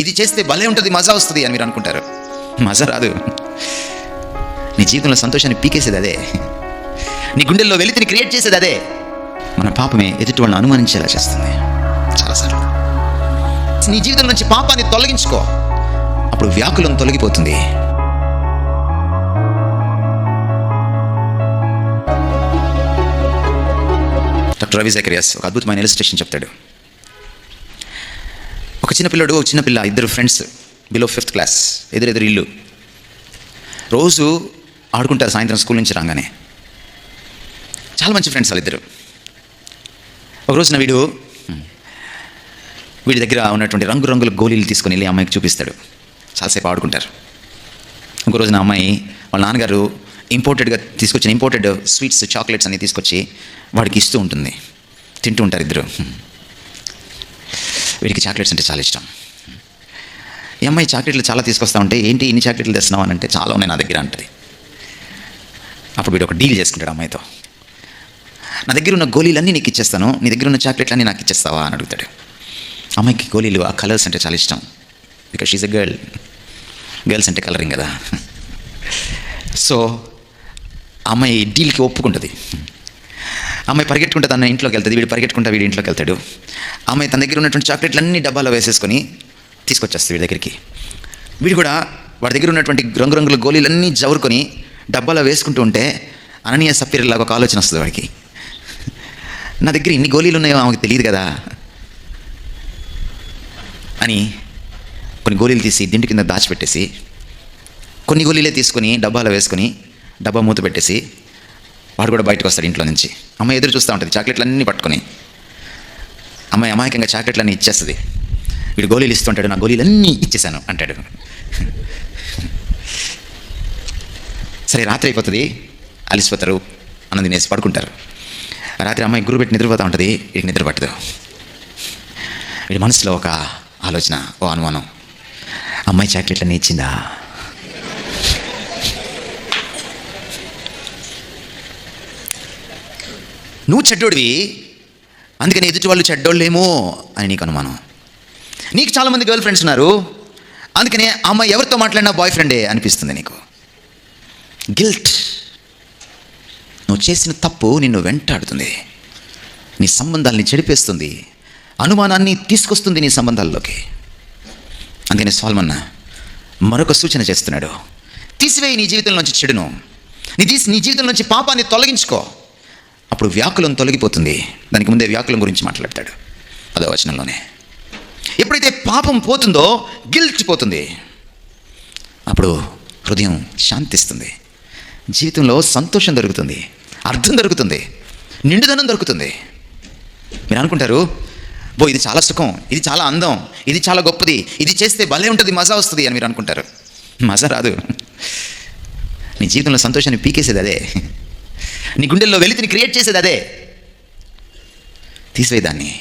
ఇది చేస్తే భలే ఉంటుంది మజా వస్తుంది అని మీరు అనుకుంటారు. మజా రాదు. నీ జీవితంలో సంతోషాన్ని పీకేసేది అదే. నీ గుండెల్లో వెలితిని క్రియేట్ చేసేది అదే. మన పాపమే ఎదుటి వాళ్ళని అనుమానించేలా చేస్తుంది. చాలాసార్లు నీ జీవితం నుంచి పాపాన్ని తొలగించుకో. అప్పుడు వ్యాకులం తొలగిపోతుంది. డాక్టర్ రవి జకరియాస్ ఒక అద్భుతమైన ఇలిస్ట్రేషన్ చెప్తాడు. ఒక చిన్న పిల్లడు ఒక చిన్న పిల్ల ఇద్దరు ఫ్రెండ్స్ బిలో ఫిఫ్త్ క్లాస్ ఎదురెదురు ఇల్లు. రోజు ఆడుకుంటారు సాయంత్రం స్కూల్ నుంచి రాగానే. చాలా మంచి ఫ్రెండ్స్ వాళ్ళిద్దరు. ఒక రోజున వీడు వీడి దగ్గర ఉన్నటువంటి రంగురంగుల గోళీలు తీసుకొని వెళ్ళి అమ్మాయికి చూపిస్తాడు. చాలాసేపు ఆడుకుంటారు. ఇంకో రోజున అమ్మాయి వాళ్ళ నాన్నగారు ఇంపోర్టెడ్గా తీసుకొచ్చిన ఇంపోర్టెడ్ స్వీట్స్ చాక్లెట్స్ అన్ని తీసుకొచ్చి వాడికి ఇస్తూ ఉంటుంది. తింటూ ఉంటారు ఇద్దరు. వీడికి చాక్లెట్స్ అంటే చాలా ఇష్టం. ఈ అమ్మాయి చాక్లెట్లు చాలా తీసుకొస్తా ఉంటే ఏంటి ఇన్ని చాక్లెట్లు తెస్తున్నావు? అని అంటే చాలా ఉన్నాయి నా దగ్గర అంటది. అప్పుడు వీడు ఒక డీల్ చేసుకుంటాడు అమ్మాయితో. నా దగ్గర ఉన్న గోళీలన్నీ నీకు ఇచ్చేస్తాను. నీ దగ్గర ఉన్న చాక్లెట్లన్నీ నాకు ఇచ్చేస్తావా? అని అడుగుతాడు. అమ్మాయికి గోళీలు ఆ కలర్స్ అంటే చాలా ఇష్టం. Because she's a girl girls అంటే కలరింగ్ కదా. సో అమ్మాయి డీల్కి ఒప్పుకుంటుంది. అమ్మాయి పరిగెట్టుకుంటే తన ఇంట్లోకి వెళ్తుంది వీడు పరిగెట్టుకుంటా వీడి ఇంట్లోకి వెళ్తాడు. అమ్మాయి తన దగ్గర ఉన్నటువంటి చాక్లెట్లు అన్ని డబ్బాలో వేసేసుకొని తీసుకొచ్చేస్తుంది వీడి దగ్గరికి. వీడు కూడా వాడి దగ్గర ఉన్నటువంటి రంగురంగుల గోళీలన్నీ జవరుకొని డబ్బాలో వేసుకుంటూ ఉంటే అననీయ సఫీర్లాగా ఒక ఆలోచన వస్తుంది వాడికి. నా దగ్గర ఇన్ని గోళీలు ఉన్నాయో ఆమెకు తెలియదు కదా అని కొన్ని గోళీలు తీసి దిండు కింద దాచిపెట్టేసి కొన్ని గోళీలే తీసుకొని డబ్బాలో వేసుకొని డబ్బా మూత పెట్టేసి వాడు కూడా బయటకు వస్తాడు ఇంట్లో నుంచి. అమ్మాయి ఎదురు చూస్తూ ఉంటుంది చాక్లెట్లన్నీ పట్టుకొని. అమ్మాయి అమాయకంగా చాక్లెట్లన్నీ ఇచ్చేస్తుంది. వీడు గోళీలు ఇస్తుంటాడు నా గోళీలు అన్నీ ఇచ్చేసాను అంటాడు. సరే రాత్రి అయిపోతుంది అలిసిపోతారు అన్నం తినేసి పడుకుంటారు. రాత్రి అమ్మాయి గురు పెట్టి నిద్రపోతూ ఉంటుంది వీడికి నిద్ర పట్టదు. వీడి మనసులో ఒక ఆలోచన ఓ అనుమానం. అమ్మాయి చాక్లెట్లన్నీ ఇచ్చిందా? నువ్వు చెడ్డోడివి. అందుకని ఎదుటి వాళ్ళు చెడ్డోళ్ళేమో అని నీకు అనుమానం. నీకు చాలామంది గర్ల్ ఫ్రెండ్స్ ఉన్నారు. అందుకనే అమ్మాయి ఎవరితో మాట్లాడినా బాయ్ ఫ్రెండే అనిపిస్తుంది నీకు. గిల్ట్ నువ్వు చేసిన తప్పు నిన్ను వెంటాడుతుంది. నీ సంబంధాల్ని చెడిపేస్తుంది. అనుమానాన్ని తీసుకొస్తుంది నీ సంబంధాల్లోకి. అందుకని సాల్మన్న మరొక సూచన చేస్తున్నాడు. తీసివేయి నీ జీవితంలోంచి చెడును. నీ తీసి నీ జీవితంలోంచి పాపాన్ని తొలగించుకో. అప్పుడు వ్యాకులం తొలగిపోతుంది. దానికి ముందే వ్యాకులం గురించి మాట్లాడతాడు. అదో వచనంలోనే. ఎప్పుడైతే పాపం పోతుందో గిల్ట్ పోతుంది. అప్పుడు హృదయం శాంతిస్తుంది. జీవితంలో సంతోషం దొరుకుతుంది. అర్థం దొరుకుతుంది. నిండుదనం దొరుకుతుంది. మీరు అనుకుంటారు బో ఇది చాలా సుఖం ఇది చాలా అందం ఇది చాలా గొప్పది ఇది చేస్తే భలే ఉంటుంది మజా వస్తుంది అని మీరు అనుకుంటారు. మజా రాదు. నీ జీవితంలో సంతోషాన్ని పీకేసేది అదే. నీ గుండెల్లో వెలితిని క్రియేట్ చేసేది అదే. తీసివేదాన్ని